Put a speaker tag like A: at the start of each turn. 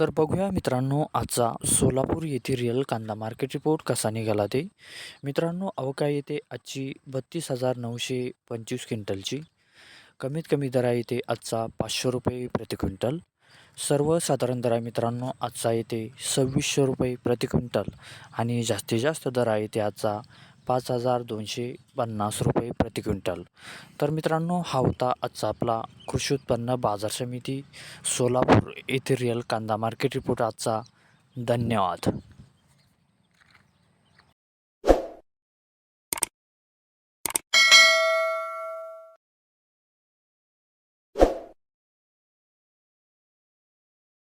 A: तर बघूया मित्रांनो आजचा सोलापूर येथे रिअल कांदा मार्केट रिपोर्ट कसा निघाला ते. मित्रांनो अवका येते आजची बत्तीस हजार नऊशे पंचवीस क्विंटलची. कमीत कमी दरा येते आजचा पाचशे रुपये प्रति क्विंटल. सर्वसाधारण दर आहे मित्रांनो आजचा येते सव्वीसशे रुपये प्रति क्विंटल. आणि जास्तीत जास्त दर आहे ते आजचा पाच हजार दोनशे पन्नास रुपये प्रति क्विंटल. तर मित्रांनो हा होता आजचा आपला कृषी उत्पन्न बाजार समिती सोलापूर येथे रिअल कांदा मार्केट रिपोर्ट आजचा. धन्यवाद.